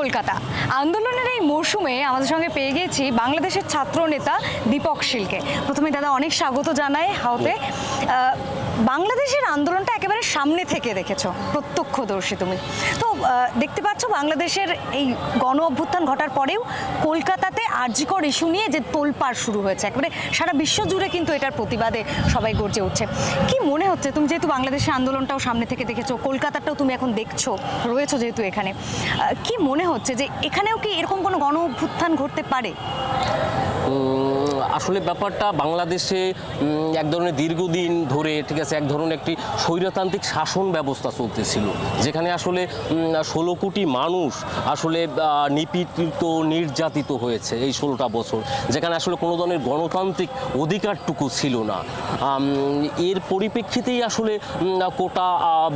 কলকাতা। আন্দোলনের এই মরশুমে আমাদের সঙ্গে পেয়ে গেছি বাংলাদেশের ছাত্র নেতা দীপক শীলকে। প্রথমে দাদা অনেক স্বাগত জানায় হাওতে। বাংলাদেশের আন্দোলনটা একেবারে সামনে থেকে দেখেছ, প্রত্যক্ষদর্শী তুমি। তো দেখতে পাচ্ছ বাংলাদেশের এই গণ অভ্যুত্থান ঘটার পরেও কলকাতাতে আর্জিকর ইস্যু নিয়ে যে তোলপাড় শুরু হয়েছে, একেবারে সারা বিশ্ব জুড়ে কিন্তু এটার প্রতিবাদে সবাই গর্জে উঠছে। কি মনে হচ্ছে? তুমি যেহেতু বাংলাদেশের আন্দোলনটাও সামনে থেকে দেখেছ, কলকাতাটাও তুমি এখন দেখছ, রয়েছো যেহেতু এখানে কি মনে হচ্ছে যে এখানেও কি এরকম কোনো গণ অভ্যুত্থান ঘটতে পারে? আসলে ব্যাপারটা বাংলাদেশে এক ধরনের দীর্ঘদিন ধরে, ঠিক আছে, এক ধরনের একটি স্বৈরতান্ত্রিক শাসন ব্যবস্থা চলতেছিল, যেখানে আসলে ষোলো কোটি মানুষ আসলে নিপীড়িত, নির্যাতিত হয়েছে এই ষোলোটা বছর, যেখানে আসলে কোনো ধরনের গণতান্ত্রিক অধিকারটুকু ছিল না। এর পরিপ্রেক্ষিতেই আসলে কোটা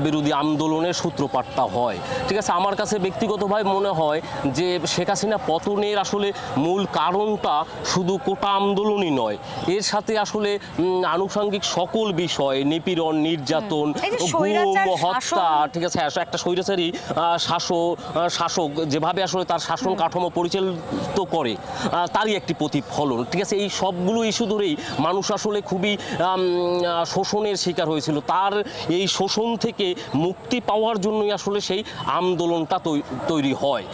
বিরোধী আন্দোলনের সূত্রপাতটা হয়। ঠিক আছে, আমার কাছে ব্যক্তিগতভাবে মনে হয় যে শেখ হাসিনা পতনের আসলে মূল কারণটা শুধু কোটা আন্দোলনই নয়। এর সাথে আসলে আনুষঙ্গিক সকল বিষয় নিপীড়ন নির্যাতন হত্যা ঠিক আছে একটা স্বৈরাচারী শাসক শাসক যেভাবে আসলে তার শাসন কাঠামো পরিচালিত করে তারই একটি প্রতিফলন ঠিক আছে এই সবগুলো ইস্যু ধরেই মানুষ আসলে খুবই শোষণের শিকার হয়েছিল। তার এই শোষণ থেকে মুক্তি পাওয়ার জন্যই আসলে সেই আন্দোলনটা তৈরি হয়।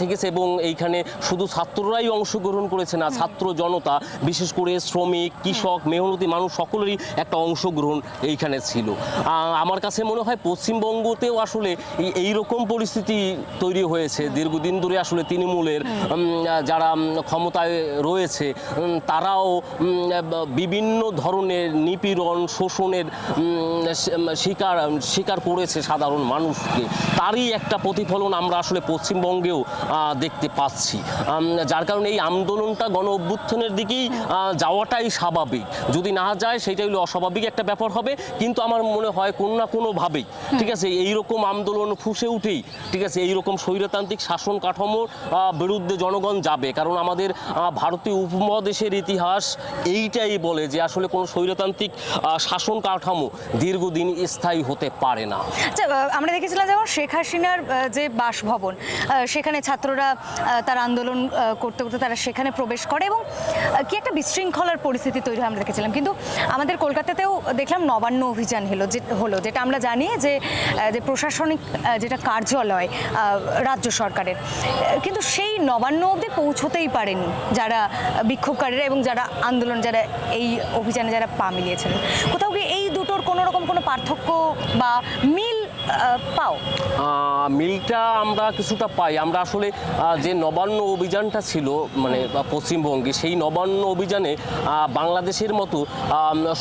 ঠিক আছে এবং এইখানে শুধু ছাত্ররাই অংশগ্রহণ করেছে না ছাত্র জনতা বিশেষ করে শ্রমিক কৃষক মেহনতি মানুষ সকলেরই একটা অংশগ্রহণ এইখানে ছিল। আমার কাছে মনে হয় পশ্চিমবঙ্গতেও আসলে এই- রকম পরিস্থিতি তৈরি হয়েছে। দীর্ঘদিন ধরে আসলে তৃণমূলের যারা ক্ষমতায় রয়েছে তারাও বিভিন্ন ধরনের নিপীড়ন শোষণের শিকার শিকার করেছে সাধারণ মানুষকে। তারই একটা প্রতিফলন আমরা আসলে পশ্চিমবঙ্গেও দেখতে পাচ্ছি। যার কারণে এই আন্দোলনটা গণ অভ্যুত্থানের দিকেই যাওয়াটাই স্বাভাবিক। যদি না যায় সেটাই হলো অস্বাভাবিক একটা ব্যাপার হবে। কিন্তু আমার মনে হয় কোনো না কোনোভাবেই, ঠিক আছে, এইরকম আন্দোলন ফুসে উঠেই, ঠিক আছে, এইরকম স্বৈরতান্ত্রিক শাসন কাঠামোর বিরুদ্ধে জনগণ যাবে। কারণ আমাদের ভারতীয় উপমহাদেশের ইতিহাস এইটাই বলে যে আসলে কোনো স্বৈরতান্ত্রিক শাসন কাঠামো দীর্ঘদিন স্থায়ী হতে পারে না। আচ্ছা আমরা দেখেছিলাম যেমন শেখ হাসিনার যে বাসভবন সেখানে ছাত্ররা তার আন্দোলন করতে করতে তারা সেখানে প্রবেশ করে এবং কি একটা বিশৃঙ্খলার পরিস্থিতি তৈরি আমরা দেখেছিলাম। কিন্তু আমাদের কলকাতাতেও দেখলাম নবান্ন অভিযান হলো, যে, হলো, যেটা আমরা জানি যে যে প্রশাসনিক যেটা কার্যালয় রাজ্য সরকারের। কিন্তু সেই নবান্ন অবধি পৌঁছতেই পারেনি যারা বিক্ষোভকারীরা এবং যারা আন্দোলন, যারা এই অভিযানে যারা পা মিলিয়েছিলেন কোথাও কি এই দুটোর কোনো রকম কোনো পার্থক্য বা মিল পাও? মিলটা আমরা কিছুটা পাই। আমরা আসলে যে নবান্ন অভিযানটা ছিল মানে পশ্চিমবঙ্গে সেই নবান্ন অভিযানে বাংলাদেশের মতো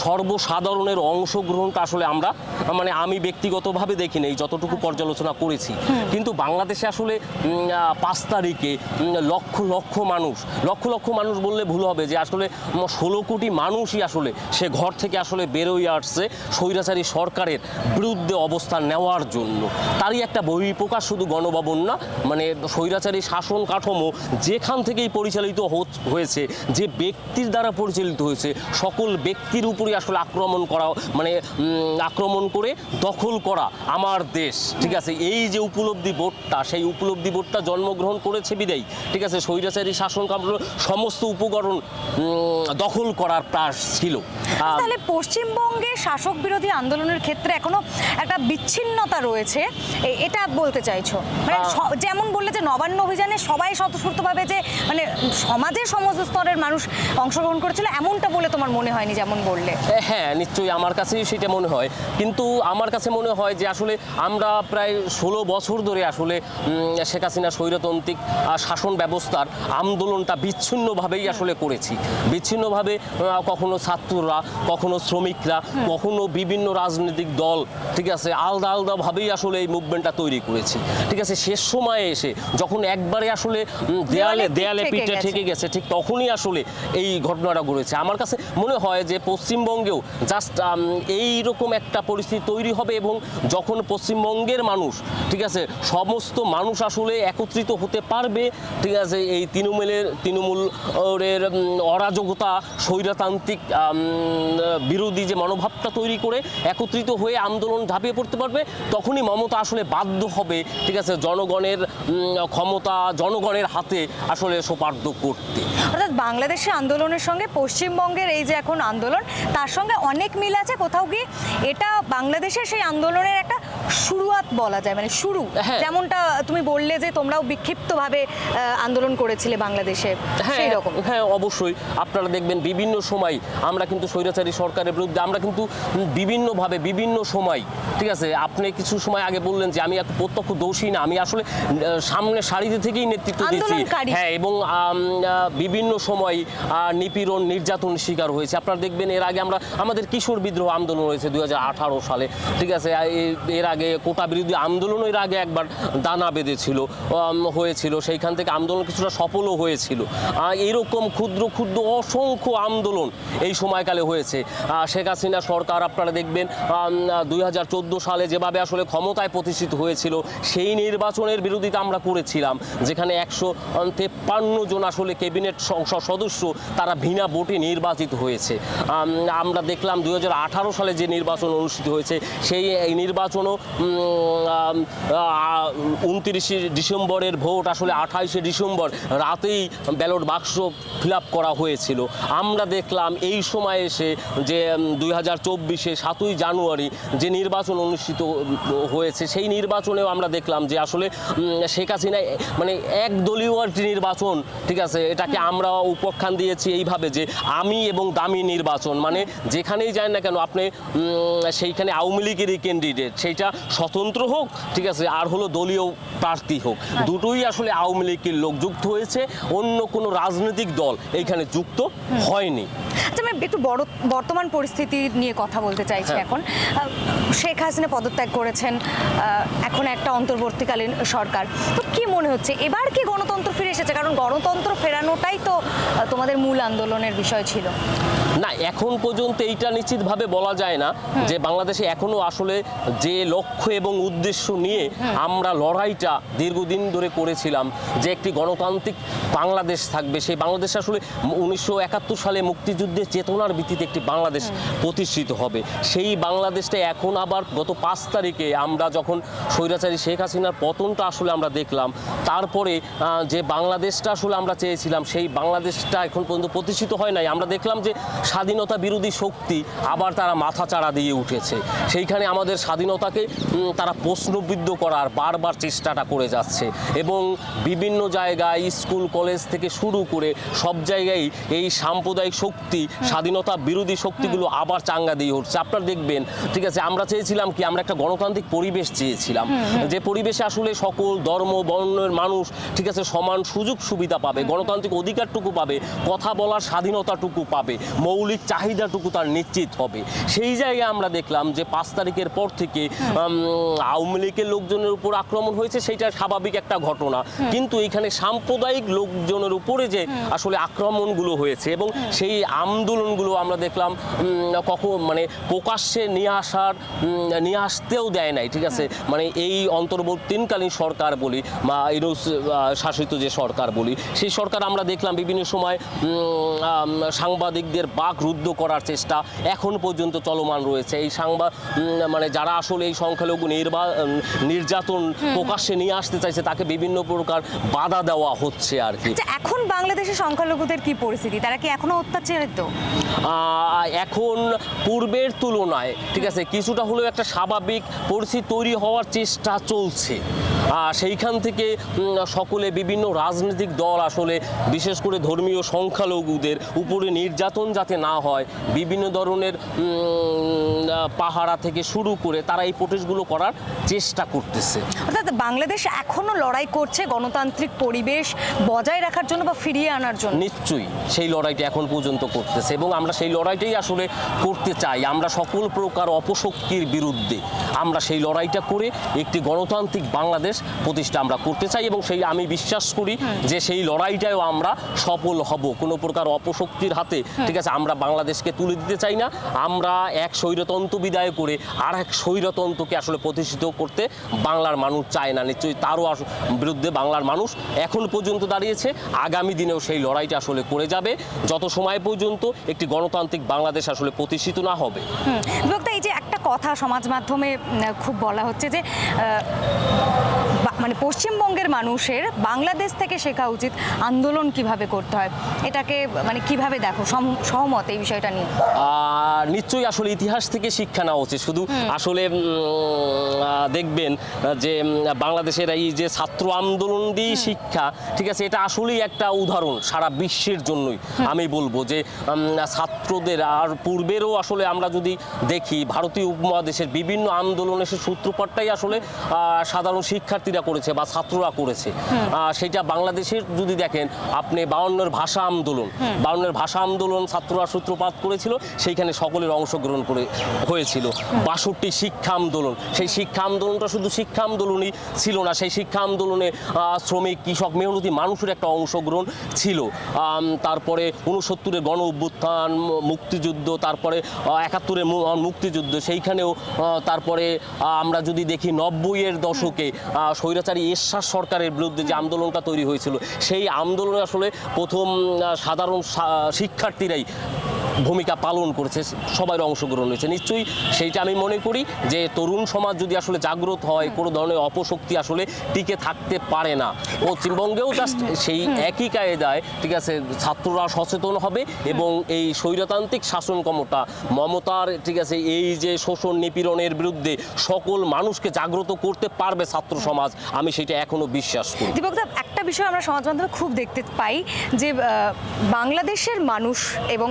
সর্বসাধারণের অংশগ্রহণটা আসলে আমরা মানে আমি ব্যক্তিগতভাবে দেখি নেই যতটুকু পর্যালোচনা করেছি। কিন্তু বাংলাদেশে আসলে পাঁচ তারিখে লক্ষ লক্ষ মানুষ লক্ষ লক্ষ মানুষ বললে ভুল হবে যে আসলে ষোলো কোটি মানুষই আসলে সে ঘর থেকে আসলে বেরোয় আসছে। স্বৈরাচারী সরকারের বিরুদ্ধে অবস্থান নেওয়ার জন্য। তারই একটা বহিঃপ্রকাশ শুধু গণভবন না মানে স্বৈরাচারী শাসন কাঠামো যেখান থেকেই পরিচালিত হয়েছে, যে ব্যক্তির দ্বারা পরিচালিত হয়েছে, সকল ব্যক্তির উপরে আসলে আক্রমণ করা মানে আক্রমণ করে দখল করা আমার দেশ, ঠিক আছে? এই যে উপলব্ধি বোর্ডটা, সেই উপলব্ধি বোর্ডটা জন্মগ্রহণ করেছে বিদায়, ঠিক আছে? স্বৈরাচারী শাসন কাঠামোর সমস্ত উপকরণ দখল করার প্রাস ছিল। তাহলে পশ্চিমবঙ্গে শাসক বিরোধী আন্দোলনের ক্ষেত্রে এখনও একটা বিচ্ছিন্নতা রয়েছে। এটা বলতে চাইছো? মানে যেমন বললে যে নবান্ন অভিযানে সবাই স্বতঃস্ফূর্তভাবে যে মানে সমাজের সমস্ত স্তরের মানুষ অংশগ্রহণ করেছিল এমনটা বলে তোমার মনে হয়নি যেমন বললে? হ্যাঁ নিশ্চয়ই আমার কাছেই সেটা মনে হয়। কিন্তু আমার কাছে মনে হয় যে আসলে আমরা প্রায় ষোলো বছর ধরে আসলে শেখ হাসিনা স্বৈরতান্ত্রিক শাসন ব্যবস্থার আন্দোলনটা বিচ্ছিন্নভাবেই আসলে করেছি। বিচ্ছিন্নভাবে কখনো ছাত্ররা কখনো শ্রমিকরা কখনো বিভিন্ন রাজনৈতিক দল ঠিক আছে আলাদা আলাদাভাবেই আসলে এই মুভমেন্টটা তৈরি করেছি। ঠিক আছে শেষ সময়ে এসে যখন একবারে আসলে দেয়ালে দেয়ালে পিঠে ঠেকে গেছে ঠিক তখনই আসলে এই ঘটনাটা ঘটেছে। আমার কাছে মনে হয় যে পশ্চিমবঙ্গেও জাস্ট এই রকম একটা পরিস্থিতি তৈরি হবে এবং যখন পশ্চিমবঙ্গের মানুষ ঠিক আছে সমস্ত মানুষ আসলে একত্রিত হতে পারবে ঠিক আছে এই তৃণমূলের তৃণমূলের অরাজকতা স্বৈরতান্ত্রিক বিরোধী যে মনোভাবটা তৈরি করে একত্রিত হয়ে আন্দোলন ঝাঁপিয়ে পড়তে পারবে তখনই মমতা আসলে বাধ্য হবে ঠিক আছে জনগণের ক্ষমতা জনগণের হাতে আসলে সোপার্দ করতে। অর্থাৎ বাংলাদেশের আন্দোলনের সঙ্গে পশ্চিমবঙ্গের এই যে এখন আন্দোলন তার সঙ্গে অনেক মিল আছে। কোথাও গিয়ে এটা বাংলাদেশের সেই আন্দোলনের একটা শুরুয়াত বলা যায় মানে শুরু। হ্যাঁ। যেমনটা তুমি বললে যে তোমরাও বিক্ষিপ্তভাবে আন্দোলন করেছিলে বাংলাদেশে সেই রকম। হ্যাঁ অবশ্যই। আপনারা দেখবেন বিভিন্ন সময় আমরা কিন্তু স্বৈরাচারী সরকারের বিরুদ্ধে আমরা কিন্তু বিভিন্নভাবে বিভিন্ন সময় ঠিক আছে? আপনি কিছু সময় আগে বললেন যে আমি এক প্রত্যক্ষ দোষী না আমি আসলে সামনে সারিতে থেকেই নেতৃত্ব দিচ্ছি হ্যাঁ এবং বিভিন্ন সময় নিপীড়ন নির্যাতন শিকার হয়েছে। আপনারা দেখবেন এর আগে আমরা আমাদের কিশোর বিদ্রোহ আন্দোলন হয়েছে দুই হাজার আঠারো সালে ঠিক আছে? এর আগে কোটা বিরোধী আন্দোলন এর আগে একবার দানা বেঁধেছিল হয়েছিল। সেইখান থেকে আন্দোলন কিছুটা সফলও হয়েছিল। এরকম ক্ষুদ্র ক্ষুদ্র অসংখ্য আন্দোলন এই সময়কালে হয়েছে। শেখ হাসিনা সরকার, আপনারা দেখবেন দুই হাজার চোদ্দ সালে যেভাবে আসলে ক্ষমতায় প্রতিষ্ঠিত হয়েছিল, সেই নির্বাচনের বিরোধিতা আমরা করেছিলাম, যেখানে একশো তেপ্পান্ন জন আসলে ক্যাবিনেট সংসদ সদস্য, তারা ভিনা ভোটে নির্বাচিত হয়েছে। আমরা দেখলাম দুই হাজার আঠারো সালে যে নির্বাচন অনুষ্ঠিত হয়েছে, সেই নির্বাচনও উনত্রিশে ডিসেম্বরের ভোট, আসলে আঠাইশে ডিসেম্বর রাতেই ব্যালট বাক্স ফিল করা হয়েছিল। আমরা দেখলাম এই সময় এসে যে দুই হাজার চব্বিশে সাতই জানুয়ারি যে নির্বাচন অনুষ্ঠিত হয়েছে, সেই নির্বাচনেও আমরা দেখলাম যে আসলে শেখ হাসিনা মানে একদলীয় একটি নির্বাচন, ঠিক আছে? এটাকে আমরা উপখ্যান দিয়েছি এইভাবে যে আমি এবং দামি নির্বাচন। মানে যেখানেই যায় না কেন, আপনি সেইখানে আওয়ামী লীগেরই ক্যান্ডিডেট সেইটা স্বতন্ত্র হোক, ঠিক আছে? আর হলো দলীয় প্রার্থী হোক। দুটোই আসলে আওয়ামী লীগের লোক যুক্ত হয়েছে অন্য কোনো রাজনৈতিক দল এইখানে যুক্ত হয়নি। আচ্ছা আমি একটু বড় বর্তমান পরিস্থিতি নিয়ে কথা বলতে চাইছি হ্যাঁ। এখন। শেখ হাসিনা পদত্যাগ করেছেন এখন একটা অন্তর্বর্তীকালীন সরকার। তো কি মনে হচ্ছে এবার কি গণতন্ত্র ফিরে এসেছে? কারণ গণতন্ত্র ফেরানোটাই তো তোমাদের মূল আন্দোলনের বিষয় ছিল। না এখন পর্যন্ত এইটা নিশ্চিতভাবে বলা যায় না যে বাংলাদেশে এখনও আসলে যে লক্ষ্য এবং উদ্দেশ্য নিয়ে আমরা লড়াইটা দীর্ঘদিন ধরে করেছিলাম যে একটি গণতান্ত্রিক বাংলাদেশ থাকবে সেই বাংলাদেশ আসলে উনিশশো একাত্তর সালে মুক্তিযুদ্ধের চেতনার ভিত্তিতে একটি বাংলাদেশ প্রতিষ্ঠিত হবে। সেই বাংলাদেশটা এখন আবার গত পাঁচ তারিখে আমরা যখন স্বৈরাচারী শেখ হাসিনার পতনটা আসলে আমরা দেখলাম তারপরে যে বাংলাদেশটা আসলে আমরা চেয়েছিলাম সেই বাংলাদেশটা এখন পর্যন্ত প্রতিষ্ঠিত হয় নাই। আমরা দেখলাম যে স্বাধীনতা বিরোধী শক্তি আবার তারা মাথা চাড়া দিয়ে উঠেছে। সেইখানে আমাদের স্বাধীনতাকে তারা প্রশ্নবিদ্ধ করার বারবার চেষ্টাটা করে যাচ্ছে এবং বিভিন্ন জায়গায় স্কুল কলেজ থেকে শুরু করে সব জায়গায় এই সাম্প্রদায়িক শক্তি স্বাধীনতা বিরোধী শক্তিগুলো আবার চাঙ্গা দিয়ে উঠছে। আপনারা দেখবেন ঠিক আছে আমরা চেয়েছিলাম কি আমরা একটা গণতান্ত্রিক পরিবেশ চেয়েছিলাম। যে পরিবেশে আসলে সকল ধর্ম বর্ণের মানুষ ঠিক আছে সমান সুযোগ সুবিধা পাবে গণতান্ত্রিক অধিকারটুকু পাবে কথা বলার স্বাধীনতাটুকু পাবে মৌলিক চাহিদাটুকু তার নিশ্চিত হবে। সেই জায়গায় আমরা দেখলাম যে পাঁচ তারিখের পর থেকে আওয়ামী লীগের লোকজনের উপর আক্রমণ হয়েছে সেইটা স্বাভাবিক একটা ঘটনা। কিন্তু এখানে সাম্প্রদায়িক লোকজনের উপরে যে আসলে আক্রমণগুলো হয়েছে এবং সেই আন্দোলনগুলো আমরা দেখলাম কখন মানে প্রকাশ্যে নিয়ে আসার নিয়ে আসতেও দেয় নাই ঠিক আছে? মানে এই অন্তর্বর্তীকালীন সরকার বলি বা ইউনুস শাসিত যে সরকার বলি সেই সরকার আমরা দেখলাম বিভিন্ন সময় সাংবাদিকদের বাক রুদ্ধ করার চেষ্টা এখন পর্যন্ত চলমান রয়েছে। এই সাংবাদ মানে যারা আসলে এই সংখ্যালঘু নির্বা নির্যাতন প্রকাশ্যে নিয়ে আসতে চাইছে তাকে বিভিন্ন প্রকার বাধা দেওয়া হচ্ছে আর কি। আচ্ছা এখন বাংলাদেশের সংখ্যালঘুদের কি পরিস্থিতি? তারা কি এখনও অত্যাচারিত? আহ, এখন পূর্বের তুলনায় ঠিক আছে কিছুটা হলেও একটা স্বাভাবিক পরিস্থিতি তৈরি হওয়ার চেষ্টা চলছে। সেইখান থেকে সকলে বিভিন্ন রাজনৈতিক দল আসলে বিশেষ করে ধর্মীয় সংখ্যালঘুদের উপরে নির্যাতন যাতে না হয় বিভিন্ন ধরনের পাহারা থেকে শুরু করে তারা এই প্রোটেস্টগুলো করার চেষ্টা করতেছে। অর্থাৎ বাংলাদেশ এখনও লড়াই করছে গণতান্ত্রিক পরিবেশ বজায় রাখার জন্য বা ফিরিয়ে আনার জন্য। নিশ্চয়ই সেই লড়াইটি এখন পর্যন্ত করতেছে এবং আমরা সেই লড়াইটাই আসলে করতে চাই। আমরা সকল প্রকার অপশক্তির বিরুদ্ধে আমরা সেই লড়াইটা করে একটি গণতান্ত্রিক বাংলাদেশ প্রতিষ্ঠা আমরা করতে চাই এবং সেই আমি বিশ্বাস করি যে সেই লড়াইটাও আমরা সফল হব। কোনো প্রকার অপশক্তির হাতে ঠিক আছে আমরা বাংলাদেশকে তুলে দিতে চাই না। আমরা এক স্বৈরতন্ত্র বিদায় করে আর এক স্বৈরতন্ত্রকে আসলে প্রতিষ্ঠিত করতে বাংলার মানুষ চায় না। নিশ্চয়ই তারও আস- বিরুদ্ধে বাংলার মানুষ এখন পর্যন্ত দাঁড়িয়েছে। আগামী দিনেও সেই লড়াইটা আসলে করে যাবে। যত সময় পর্যন্ত একটি গণতান্ত্রিক বাংলাদেশ আসলে প্রতিষ্ঠিত না হবে। হুম এই যে একটা কথা সমাজ মাধ্যমে খুব বলা হচ্ছে যে মানে পশ্চিমবঙ্গের মানুষের বাংলাদেশ থেকে শেখা উচিত আন্দোলন কীভাবে করতে হয়। এটাকে মানে কীভাবে দেখো? সম- সহমত এই বিষয়টা নিয়ে। নিশ্চয়ই আসলে ইতিহাস থেকে শিক্ষা নেওয়া উচিত। শুধু আসলে দেখবেন যে বাংলাদেশের এই যে ছাত্র আন্দোলন দিয়ে শিক্ষা ঠিক আছে এটা আসলেই একটা উদাহরণ সারা বিশ্বের জন্যই। আমি বলব যে ছাত্রদের আর পূর্বেরও আসলে আমরা যদি দেখি ভারতীয় উপমহাদেশের বিভিন্ন আন্দোলনের সূত্রপাতটাই আসলে সাধারণ শিক্ষার্থীরা করেছে বা ছাত্ররা করেছে। সেটা বাংলাদেশের যদি দেখেন আপনি বাউন্নের ভাষা আন্দোলন বাউন্নের ভাষা আন্দোলন ছাত্ররা সূত্রপাত করেছিল সেইখানে সকলের অংশগ্রহণ করে হয়েছিল। বাষট্টি শিক্ষা আন্দোলন সেই শিক্ষা আন্দোলনটা শুধু শিক্ষা আন্দোলনই ছিল না সেই শিক্ষা আন্দোলনে শ্রমিক কৃষক মেহনতি মানুষের একটা অংশগ্রহণ ছিল। তারপরে উনসত্তরের গণ অভ্যুত্থান মুক্তিযুদ্ধ তারপরে একাত্তরের মুক্তিযুদ্ধ সেইখানেও তারপরে আমরা যদি দেখি নব্বইয়ের দশকে আহ, স্বৈরাচারী এরশাদ সরকারের বিরুদ্ধে যে আন্দোলনটা তৈরি হয়েছিল সেই আন্দোলনে আসলে প্রথম সাধারণ শিক্ষার্থীরাই ভূমিকা পালন করেছে সবার অংশগ্রহণ হয়েছে। নিশ্চয়ই সেইটা আমি মনে করি যে তরুণ সমাজ যদি আসলে জাগ্রত হয় কোনো ধরনের অপশক্তি আসলে টিকে থাকতে পারে না। পশ্চিমবঙ্গেও জাস্ট সেই একই কায়দায় ঠিক আছে? ছাত্ররা সচেতন হবে এবং এই স্বৈরতান্ত্রিক শাসন ক্ষমতা মমতার ঠিক আছে এই যে শোষণ নিপীড়নের বিরুদ্ধে সকল মানুষকে জাগ্রত করতে পারবে ছাত্র সমাজ আমি সেটা এখনও বিশ্বাস করি। দীপকদা একটা বিষয় আমরা সমাজ মাধ্যমে খুব দেখতে পাই যে বাংলাদেশের মানুষ এবং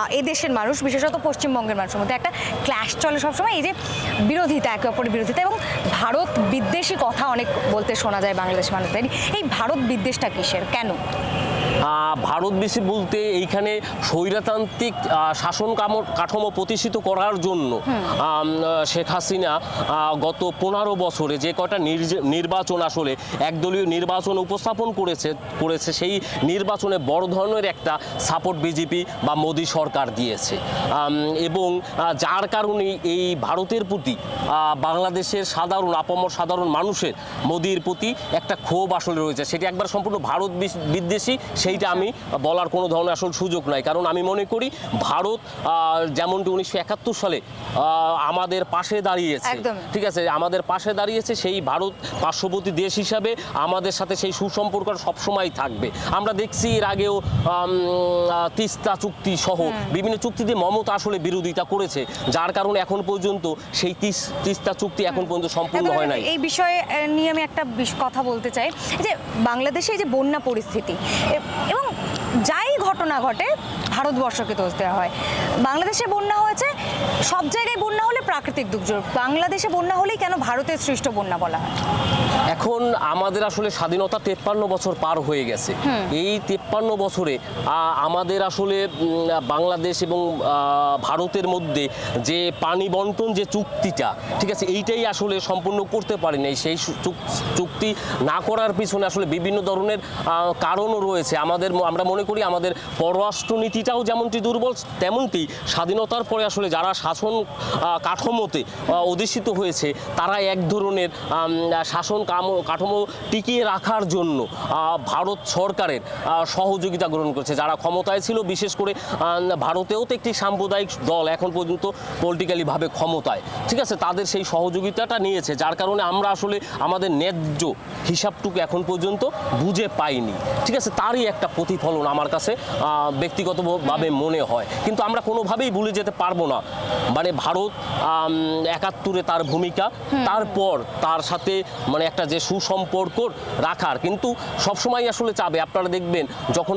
আহ, এ দেশের মানুষ বিশেষত পশ্চিমবঙ্গের মানুষের মধ্যে একটা ক্ল্যাশ চলে সবসময়। এই যে বিরোধিতা একে অপরের বিরোধিতা এবং ভারত বিদ্বেষী কথা অনেক বলতে শোনা যায় বাংলাদেশ মানুষদের। এই ভারত বিদ্বেষটা কিসের? কেন? আহ, ভারত বেশি বলতে এইখানে স্বৈরতান্ত্রিক শাসন কামো- কাঠামো প্রতিষ্ঠিত করার জন্য শেখ হাসিনা গত পনেরো বছরে যে কটা নির্বাচন আসলে একদলীয় নির্বাচন উপস্থাপন করেছে করেছে সেই নির্বাচনে বড় ধরনের একটা সাপোর্ট বিজেপি বা মোদী সরকার দিয়েছে। এবং যার কারণে এই ভারতের প্রতি বাংলাদেশের সাধারণ আপামর সাধারণ মানুষের মোদির প্রতি একটা ক্ষোভ আসলে রয়েছে। সেটি একবার সম্পূর্ণ ভারত বিদ্বেষী সেইটা আমি বলার কোনো ধরনের আসল সুযোগ নাই। কারণ আমি মনে করি ভারত যেমনটি উনিশশো একাত্তর সালে আমাদের পাশে দাঁড়িয়েছে। ঠিক আছে? আমাদের পাশে দাঁড়িয়েছে সেই ভারত পার্শ্ববর্তী দেশ হিসাবে আমাদের সাথে সেই সুসম্পর্ক সবসময় থাকবে। আমরা দেখছি এর আগেও তিস্তা চুক্তি সহ বিভিন্ন চুক্তিতে মমতা আসলে বিরোধিতা করেছে যার কারণে এখন পর্যন্ত সেই তিস- তিস্তা চুক্তি এখন পর্যন্ত সম্পূর্ণ হয় নাই। এই বিষয়ে নিয়ে আমি একটা কথা বলতে চাই। যে বাংলাদেশে এই যে বন্যা পরিস্থিতি এবং যাই ঘটনা ঘটে ভারতবর্ষকে দোষ দেওয়া হয়। বাংলাদেশে বন্যা হয়েছে সব জায়গায় বন্যা হলে প্রাকৃতিক দুর্যোগ। বাংলাদেশে বন্যা হলেই কেন ভারতের সৃষ্ট বন্যা বলা হয়? এখন আমাদের আসলে স্বাধীনতা তেপ্পান্ন বছর পার হয়ে গেছে। এই তেপ্পান্ন বছরে আমাদের আসলে বাংলাদেশ এবং ভারতের মধ্যে যে পানি বন্টন যে চুক্তিটা ঠিক আছে এইটাই আসলে সম্পূর্ণ করতে পারি নাই। সেই চুক্তি না করার পিছনে আসলে বিভিন্ন ধরনের কারণও রয়েছে। আমাদের আমরা মনে করি আমাদের পররাষ্ট্রনীতিটাও যেমনটি দুর্বল তেমনটি স্বাধীনতার পরে আসলে যারা শাসন কাঠামোতে অধিষ্ঠিত হয়েছে, তারা এক ধরনের শাসন কাম- কাঠামো টিকিয়ে রাখার জন্য ভারত সরকারের সহযোগিতা গ্রহণ করেছে। যারা ক্ষমতায় ছিল, বিশেষ করে ভারতেও তো একটি সাম্প্রদায়িক দল এখন পর্যন্ত পলিটিক্যালিভাবে ক্ষমতায়। ঠিক আছে? তাদের সেই সহযোগিতাটা নিয়েছে, যার কারণে আমরা আসলে আমাদের ন্যায্য হিসাবটুকু এখন পর্যন্ত বুঝে পাইনি। ঠিক আছে? তারই একটা প্রতিফলন আমার কাছে ব্যক্তিগতভাবে মনে হয়। কিন্তু আমরা কোনোভাবেই ভুলে যেতে পারব না। মানে ভারত একাত্তরে তার ভূমিকা। তারপর তার সাথে মানে একটা যে সুসম্পর্ক রাখার। কিন্তু সবসময় আসলে চাবে। আপনারা দেখবেন যখন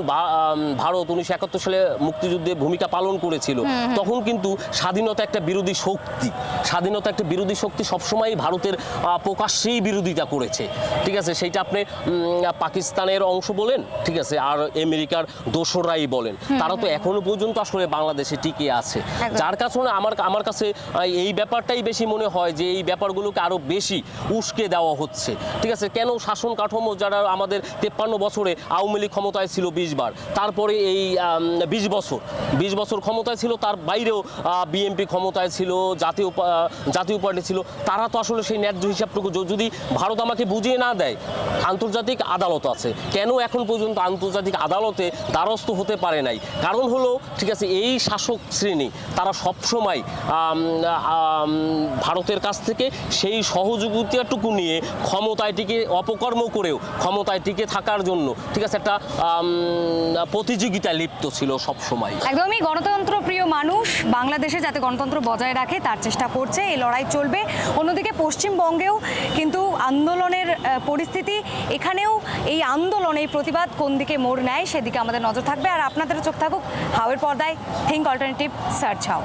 ভারত উনিশশো একাত্তর সালে মুক্তিযুদ্ধে ভূমিকা পালন করেছিল তখন কিন্তু স্বাধীনতা একটা বিরোধী শক্তি স্বাধীনতা একটা বিরোধী শক্তি সবসময় ভারতের প্রকাশ্যেই বিরোধিতা করেছে। ঠিক আছে? সেইটা আপনি পাকিস্তানের অংশ বলেন ঠিক আছে? আর আমেরিকার দোসরাই বলেন। তারা তো এখনও পর্যন্ত আসলে বাংলাদেশে টিকে আছে। যার কারণে আমার আমার কাছে এই ব্যাপারটাই বেশি মনে হয় যে এই ব্যাপারগুলোকে আরও বেশি উস্কে দেওয়া হচ্ছে। ঠিক আছে? কেন শাসন কাঠামো যারা আমাদের তেপ্পান্ন বছরে আওয়ামী লীগ ক্ষমতায় ছিল বিশ বার, তারপরে এই বিশ বছর বিশ বছর ক্ষমতায় ছিল, তার বাইরেও বিএনপি ক্ষমতায় ছিল, জাতীয় জাতীয় পার্টি ছিল, তারা তো আসলে সেই ন্যায্য হিসাবটুকু যদি ভারত আমাকে বুঝিয়ে না দেয়, আন্তর্জাতিক আদালত আছে। কেন এখন পর্যন্ত আন্তর্জাতিক আদালতে দ্বারস্থ হতে পারে নাই? কারণ হলো, ঠিক আছে, এই শাসক শ্রেণি, তারা সবসময় ভারতের কাছ থেকে সেই সহযোগিতাটুকু নিয়ে ক্ষমতায় টিকে, অপকর্ম করেও ক্ষমতায় টিকে থাকার জন্য, ঠিক আছে, একটা প্রতিযোগিতা লিপ্ত ছিল সবসময়। একদমই গণতন্ত্র প্রিয় মানুষ, বাংলাদেশে যাতে গণতন্ত্র বজায় রাখে, তার চেষ্টা করছে, এই লড়াই চলবে। অন্যদিকে পশ্চিমবঙ্গেও কিন্তু আন্দোলনের পরিস্থিতি, এখানেও এই আন্দোলন, এই প্রতিবাদ কোন দিকে মোড় নেয়, সেদিকে আমাদের নজর থাকবে। আর আপনাদের চোখ থাকুক হাওয়ের পর্দায় থিঙ্ক অল্টারনেটিভ সার্চ হাও